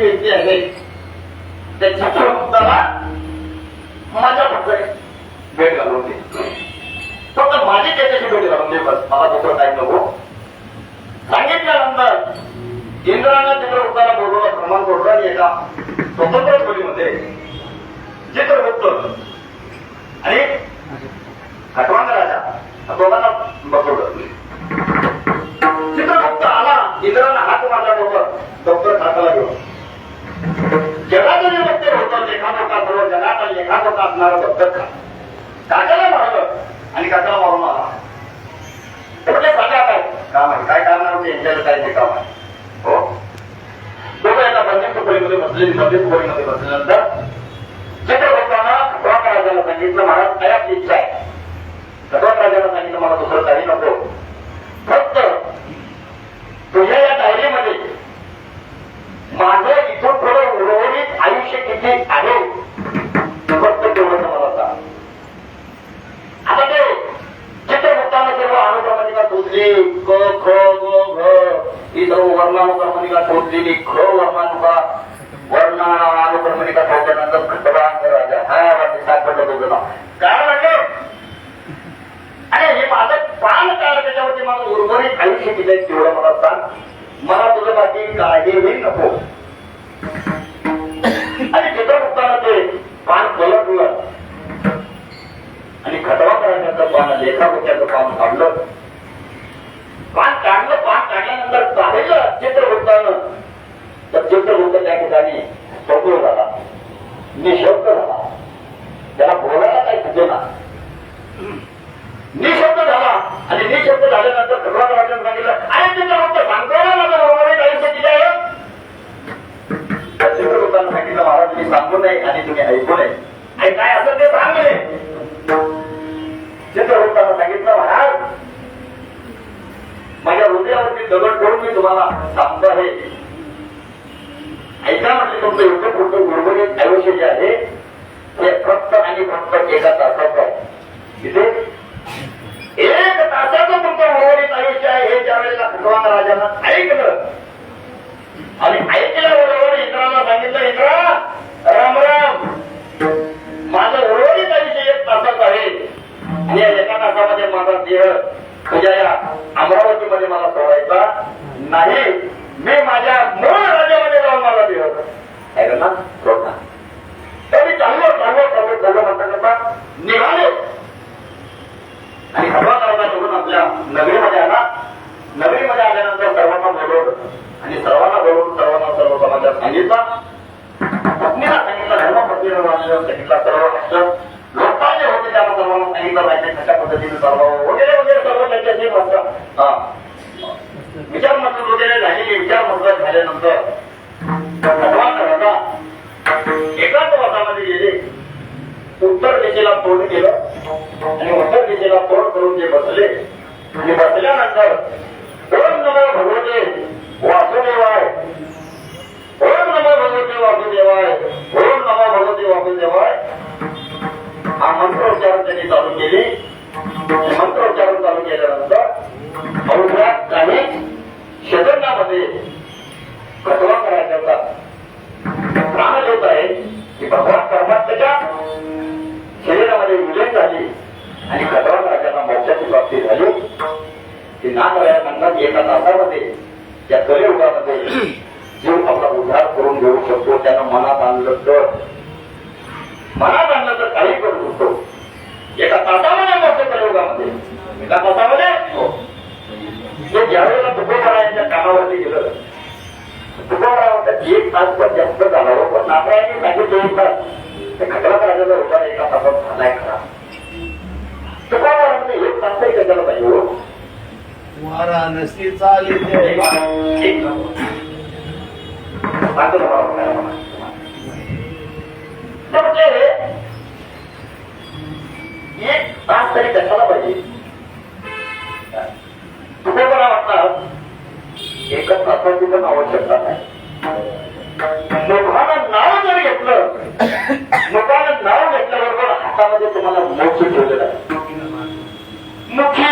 जी व्यक्ती आहे. त्या चित्रगुप्ताला माझ्या भक्ताने भेट घालून दे. फक्त माझी त्याच्याशी भेट घालून दे बस. मला दुसरं काही नको. सांगितल्यानंतर इंद्रानं चित्रगुप्ताला बोलवलं भ्रमण बोलवलं आणि एका स्वतंत्र खोलीमध्ये. चित्रगुप्त आणि खोलीमध्ये बसले बंदिस्त खोलीमध्ये बसल्यानंतर चित्रगुप्तानं खटवाक राजाला सांगितलं मला काय इच्छा आहे. खटवाक राजाला सांगितलं मला दुसरं काही नको. फक्त तुझ्या या डायरीमध्ये माझं इथून थोडं उर्वरित आयुष्य किती आहे फक्त तेवढं मला सांग. आता ते चित्रगुप्तानं सर्व अनुक्रमणिका शोधली क ख ग घ ही सर्व वर्णानुक्रमणिका शोधलेली ख पान लेखाबुक्याचं पान काढलं. पान काढलं पान काढल्यानंतर पाहिलं चित्र चित्रगुप्तानं तर चित्र होत त्या ठिकाणी सगळं झाला. निशब्द झाला. त्याला बोलायला काही सुचेना निशब्द झाला. आणि निशब्द झाल्यानंतर खटवा वाटून सांगितलं अरे चित्र होत ना माझं बरोबर आयुष्य किती आहे सांगितलं महाराज मी सांगू नये आणि तुम्ही ऐकू नये. आणि काय असं ते सांगले? सिद्ध होताना सांगितलं महाराज माझ्या हृदयावरती दगड ठेवून मी तुम्हाला सांगतो आहे. ऐका म्हणजे तुमचं एवढं पुढचं गुरगुरीत आयुष्य जे आहे ते फक्त आणि फक्त एका तासाचं आहे. इथे एक तासाचं तुमचं उर्वरित आयुष्य आहे हे ज्या वेळेला भगवान राजानं ऐकलं. आणि ऐकल्यावर या एका तासामध्ये माझा देह तुझ्या या अमरावतीमध्ये मला सोडायचा नाही. मी माझ्या मूळ राज्यामध्ये जाऊन माझा देह ऐकलं ना सोडणार तर मी चांगलं चांगलं चांगलं चांगलं म्हणता करता दिशेला तोंड केलं आणि उत्तर दिशेला तोंड करून ते बसले आणि बसल्यानंतर ओम नमो भगवते वासुदेवाय ओम नमो भगवते वासुदेवाय ओम नमो भगवते वासुदेवाय. हा मंत्रोच्चारण त्यांनी चालू केली. मंत्रोच्चारण चालू केल्यानंतर तास पण जास्त झाला हो पण सांगितलं एक तास ते खटला राजाचा उपाय एका तासात झालाय खरा तुकोबारा म्हणजे एक तास तरी कशाला पाहिजे हो. वाराणसी चालिते एक तास तरी कशाला पाहिजे? मला वाटतं एकच तासाची पण आवश्यकता नाही. घेतलं. लोकांना नाव घेतल्याबरोबर हातामध्ये तुम्हाला मोठी ठेवलेलं आहे. मुखी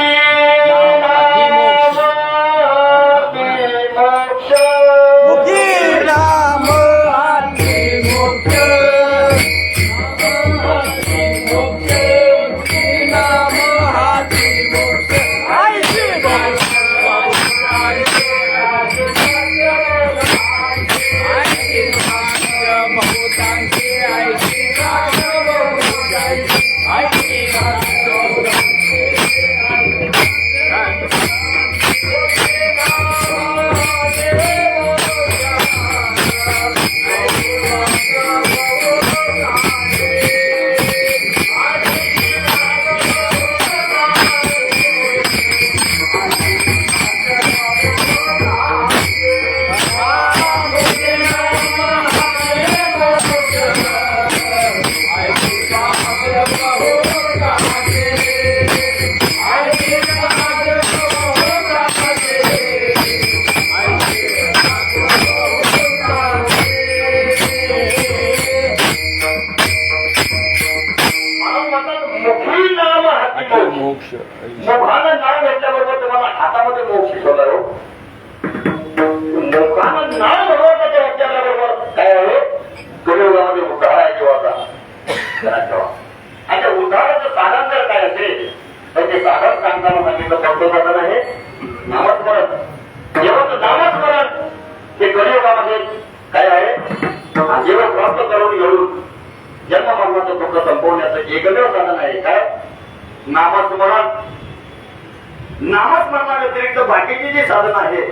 हातामध्ये मोक्ष ठेवला हो. मुखानं नाव भगवंताच्या काय आहे? आहे जीवाचा ठेवा आणि त्या साधन जर काय असेल? तर ते साधन सांगताना सांगितलं कोणतं साधन आहे. नामस्मरण. नामस्मरण. हे काय आहे? जेव्हा प्राप्त करून घेऊन जन्म मरणाचं दुःख संपवण्याचं एकमेव साधन आहे. काय? नामस्मरण. नामस्मरणाव्यतिरिक्त बाकीची जी साधन आहे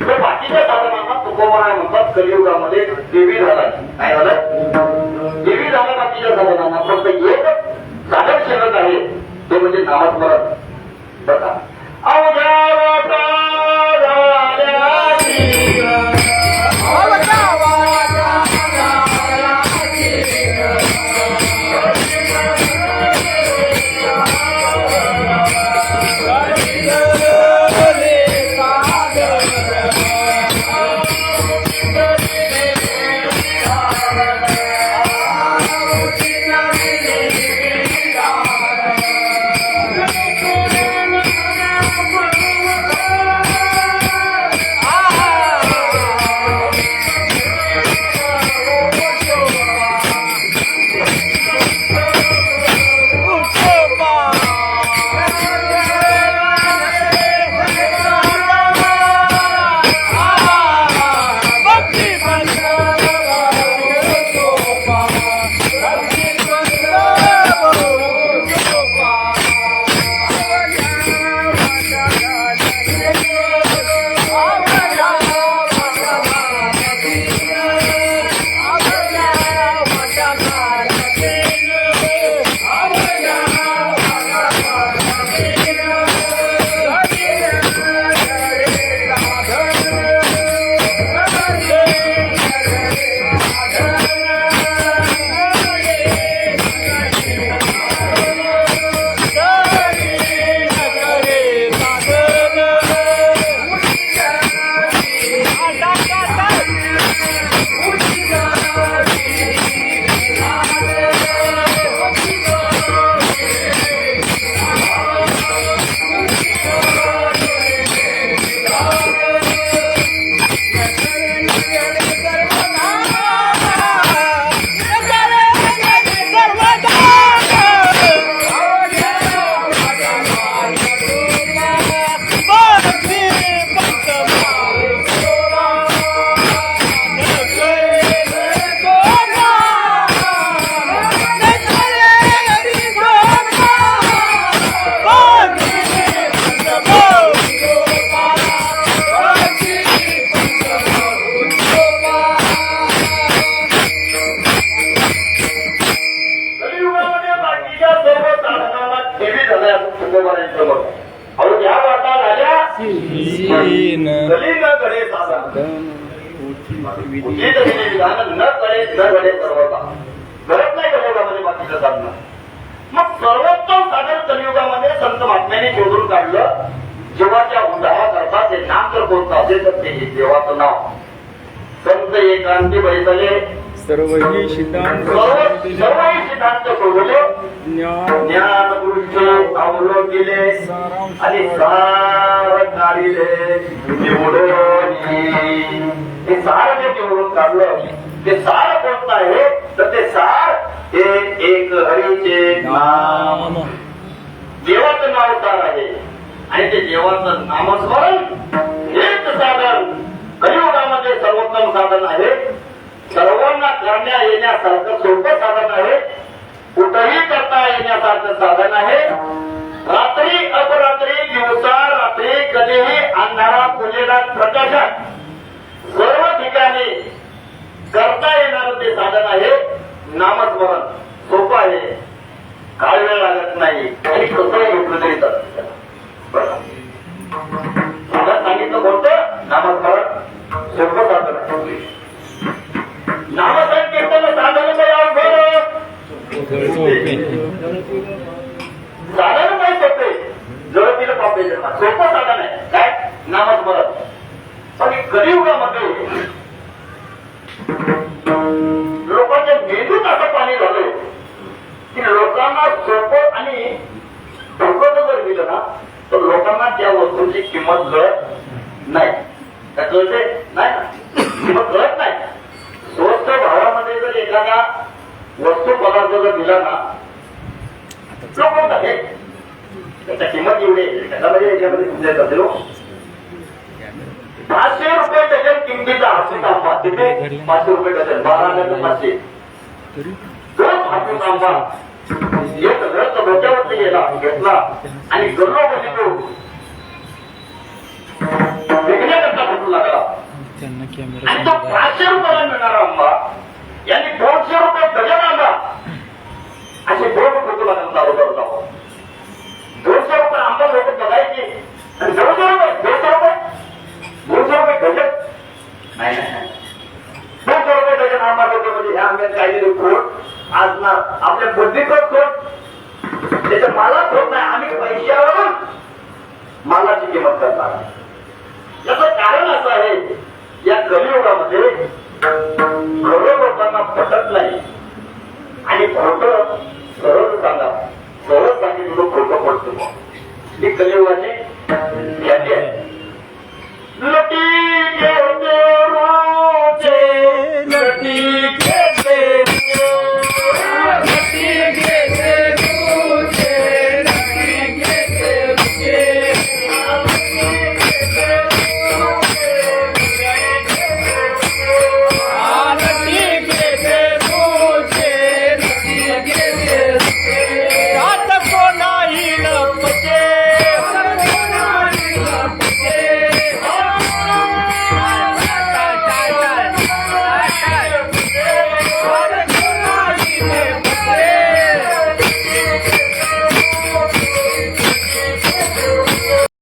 तर बाकीच्या साधनांना तुकोबराय म्हणतात कलियुगामध्ये देवी झाला. काय झालं? देवी झाला बाकीच्या साधनांना. फक्त एक साधन शिल्लक आहे ते म्हणजे नामस्मरण बघा. अवघ्या सीन कली न कडे साधन विधी. उचित विधी. विधान न कळे न घडे सर्वता घडत नाही कलियुगामध्ये बाकीचं साधन. मग सर्वोत्तम साधन कलियुगामध्ये संत महात्म्याने शोधून काढलं. जेव्हाच्या उद्धारा करता ते नाम जर कोणतं असेल तर ते देवाचं नाव. संत एकांती बैसले. सर्व ही सिद्धांत सर्व सर्वही सिद्धांत सोडले ज्ञान ज्ञान दृष्टी अवलोक केले. आणि सार काढिले निवडून हे सार जे निवडून काढलं ते सार कोणतं आहे? तर ते सार हे एक हरीचे नाम. देवाचं नाव सार आहे. आणि ते देवाचं नामस्मरण हेच साधन. कलियुगामध्ये सर्वोत्तम साधन आहे. सर्वांना करण्या येण्यासारखं सोपं साधन आहे. कुठंही करता येण्यासारखं साधन आहे. रात्री अपरात्री दिवसा कधीही अंधारा पूजेला प्रकाशात सर्व ठिकाणी करता येणारं ते साधन आहे. नामस्मरण सोपं आहे. काय वेळ लागत नाही. आणि कसंही घेतलं तरी चालतं. सांगितलं कोणतं? नामस्मरण. सोपं ना तर लोकांना त्या वस्तूची किंमत कळत नाही. का कळते नाही ना किंमत कळत नाही. स्वस्त भावामध्ये जर एखादा वस्तू पदार्थ जर दिला ना लोक म्हणतात "हे, त्याच्या किंमत एवढी त्याच्यामध्ये याच्यामध्ये तुमच्या हो." पाचशे रुपये डझन किमतीचा हापूस आंबा. तिथे पाचशे रुपये डझन. बारा हजार पाचशे. दोन हापूस आंबा. एक रथ डोक्यावरती गेला घेतला. आणि गल्लो बसलो विकण्याकरता फुटू लागला. आणि कॅमेरा तो पाचशे रुपयाला मिळणारा आंबा यांनी दोनशे रुपये डझन आणला. असे